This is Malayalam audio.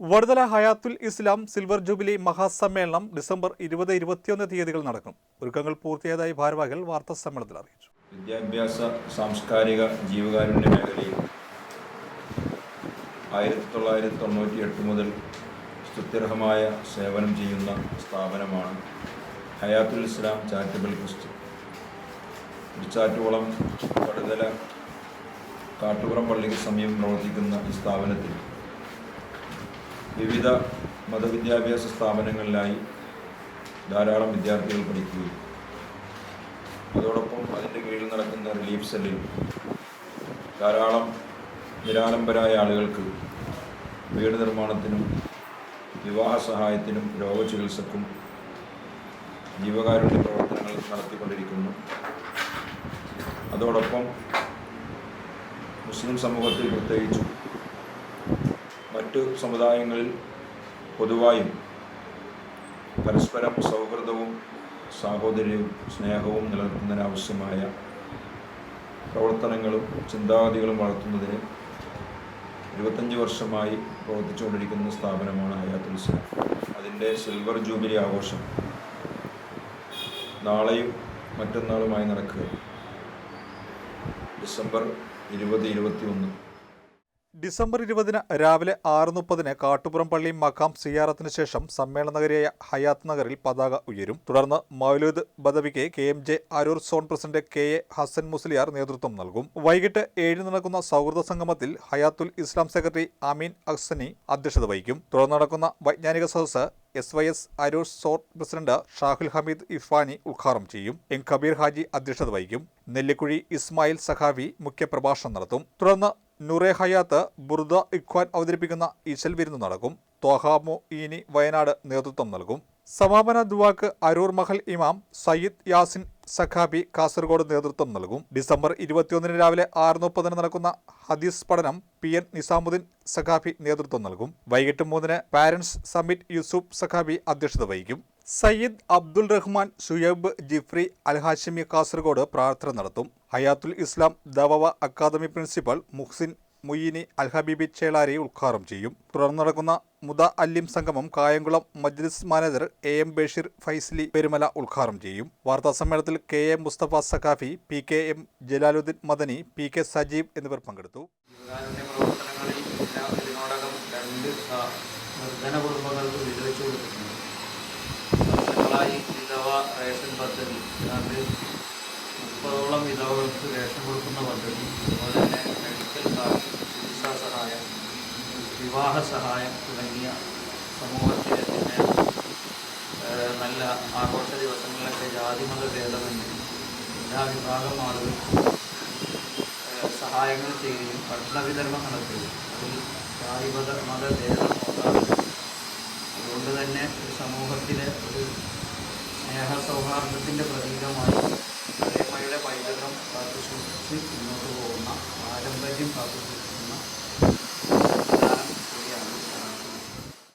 വടുതല ഹയാത്തുൽ ഇസ്ലാം സിൽവർ ജൂബിലി മഹാസമ്മേളനം ഡിസംബർ ഇരുപത് ഇരുപത്തിയൊന്ന് തീയതികൾ നടക്കും. ഒരുക്കങ്ങൾ പൂർത്തിയായതായി ഭാരവാഹികൾ വാർത്താ സമ്മേളനത്തിൽ അറിയിച്ചു. വിദ്യാഭ്യാസ സാംസ്കാരിക ജീവകാരുണ്യ മേഖലയിൽ ആയിരത്തി തൊള്ളായിരത്തി തൊണ്ണൂറ്റി എട്ട് മുതൽ സ്തുത്യർഹമായ സേവനം ചെയ്യുന്ന സ്ഥാപനമാണ് ഹയാത്തുൽ ഇസ്ലാം ചാരിറ്റബിൾ ട്രസ്റ്റ്. തിരുച്ചാറ്റുകുളം പടുതല കാട്ടുപുറം പള്ളിക്ക് സമീപം പ്രവർത്തിക്കുന്ന ഈ സ്ഥാപനത്തിൽ വിവിധ മതവിദ്യാഭ്യാസ സ്ഥാപനങ്ങളിലായി ധാരാളം വിദ്യാർത്ഥികൾ പഠിക്കുകയും അതോടൊപ്പം അതിന്റെ കീഴിൽ നടക്കുന്ന റിലീഫ് സെല്ലിൽ ധാരാളം നിരാലംബരായ ആളുകൾക്ക് വീട് നിർമ്മാണത്തിനും വിവാഹ സഹായത്തിനും രോഗചികിത്സക്കും ജീവകാരുണ്യ പ്രവർത്തനങ്ങൾ നടത്തിക്കൊണ്ടിരിക്കുന്നു. അതോടൊപ്പം മുസ്ലിം സമൂഹത്തിൽ പ്രത്യേകിച്ചും മറ്റു സമുദായങ്ങളിൽ പൊതുവായും പരസ്പരം സൗഹൃദവും സാഹോദര്യവും സ്നേഹവും നിലനിർത്തുന്നതിനാവശ്യമായ പ്രവർത്തനങ്ങളും ചിന്താഗതികളും വളർത്തുന്നതിന് ഇരുപത്തഞ്ച് വർഷമായി പ്രവർത്തിച്ചുകൊണ്ടിരിക്കുന്ന സ്ഥാപനമാണ് ഹയാത്തുൽ ഇസ്ലാം. അതിന്റെ സിൽവർ ജൂബിലി ആഘോഷം നാളെയും മറ്റന്നാളുമായി നടക്കുക ഡിസംബർ ഇരുപത് ഇരുപത്തി ഒന്ന് ഡിസംബർ ഇരുപതിന് രാവിലെ ആറ് മുപ്പതിന് കാട്ടുപുറം പള്ളി മഖാം സിയാറത്തിന് ശേഷം സമ്മേളന നഗരിയായ ഹയാത്ത് നഗറിൽ പതാക ഉയരും. തുടർന്ന് മൗലൂദ് ബദവിക്ക് K M J Aroor zone president K A Hasan Musliyar നേതൃത്വം നൽകും. വൈകിട്ട് ഏഴിന് നടക്കുന്ന സൗഹൃദ സംഗമത്തിൽ ഹയാത്തുൽ ഇസ്ലാം സെക്രട്ടറി അമീൻ അഹ്സനി അധ്യക്ഷത വഹിക്കും. തുടർന്ന് നടക്കുന്ന വൈജ്ഞാനിക സദസ്സ് S Y S Aroor zone president Shahul Hameed Ifani ഉദ്ഘാടനം ചെയ്യും. എം കബീർ ഹാജി അധ്യക്ഷത വഹിക്കും. നെല്ലിക്കുഴി ഇസ്മായിൽ സഖാവി മുഖ്യപ്രഭാഷണം നടത്തും. തുടർന്ന് നൂറെ ഹയാത്ത് ബുർദ ഇഖ്വാൻ അവതരിപ്പിക്കുന്ന ഇശൽ വിരുന്ന് നടക്കും. ത്വഹാമു ഈനി വയനാട് നേതൃത്വം നൽകും. സമാപന ദുവാക്ക് അരൂർ മഹൽ ഇമാം സയ്യിദ് യാസിൻ സഖാബി കാസർഗോഡ് നേതൃത്വം നൽകും. ഡിസംബർ ഇരുപത്തിയൊന്നിന് രാവിലെ ആറ് മുപ്പതിന് നടക്കുന്ന ഹദീസ് പഠനം പി എൻ നിസാമുദ്ദീൻ സഖാബി നേതൃത്വം നൽകും. വൈകിട്ട് മൂന്നിന് പാരൻസ് സമ്മിറ്റ് യൂസുഫ് സഖാബി അധ്യക്ഷത വഹിക്കും. സയ്യിദ് അബ്ദുൾ റഹ്മാൻ ഷുയബ് ജിഫ്രി അൽഹാഷിമി കാസർഗോഡ് പ്രാർത്ഥന നടത്തും. ഹയാത്തുൽ ഇസ്ലാം ദവവ അക്കാദമി പ്രിൻസിപ്പൽ മുഹ്സിൻ മുയിനി അൽഹബീബി ചേളാരി ഉദ്ഘാടനം ചെയ്യും. തുടർന്ന് നടക്കുന്ന മുദ അല്ലിം സംഗമം Kayamkulam Majlis manager A M Basheer Faizali Perumala ഉദ്ഘാടനം ചെയ്യും. വാർത്താ സമ്മേളനത്തിൽ K M Musthafa Saqafi P K M Jalaluddeen Madani P K Sajeev എന്നിവർ പങ്കെടുത്തു. നിർധന കുടുംബങ്ങൾക്ക് വീട് കൊടുത്തിട്ടുണ്ട്. വർഷങ്ങളായി വിധവ റേഷൻ പദ്ധതി അത് മുപ്പതോളം വിധവകൾക്ക് റേഷൻ കൊടുക്കുന്ന പദ്ധതി അതുപോലെ തന്നെ മെഡിക്കൽ കാർഡ് ചികിത്സാ സഹായം വിവാഹ സഹായം തുടങ്ങിയ സമൂഹത്തിൽ ഏഹ്, നല്ല ആഘോഷ ദിവസങ്ങളിലൊക്കെ ജാതിമത ഭേദമന്യേ എല്ലാ വിഭാഗം ആളുകൾക്കും സഹായങ്ങൾ ചെയ്യുകയും ഭക്ഷണ വിതരണം നടത്തുകയും അതിൽ ജാതിമത മതഭേദം ഭേദം അതുകൊണ്ട് തന്നെ ഒരു സമൂഹത്തിലെ ഒരു സ്നേഹ സൗഹാർദ്ദത്തിന്റെ പ്രതീകമായി പഴമയുടെ പൈതൃകം കാത്തുസൂക്ഷിച്ച് മുന്നോട്ട് പോകുന്ന പാരമ്പര്യം കാത്തു സൂക്ഷിക്കുന്ന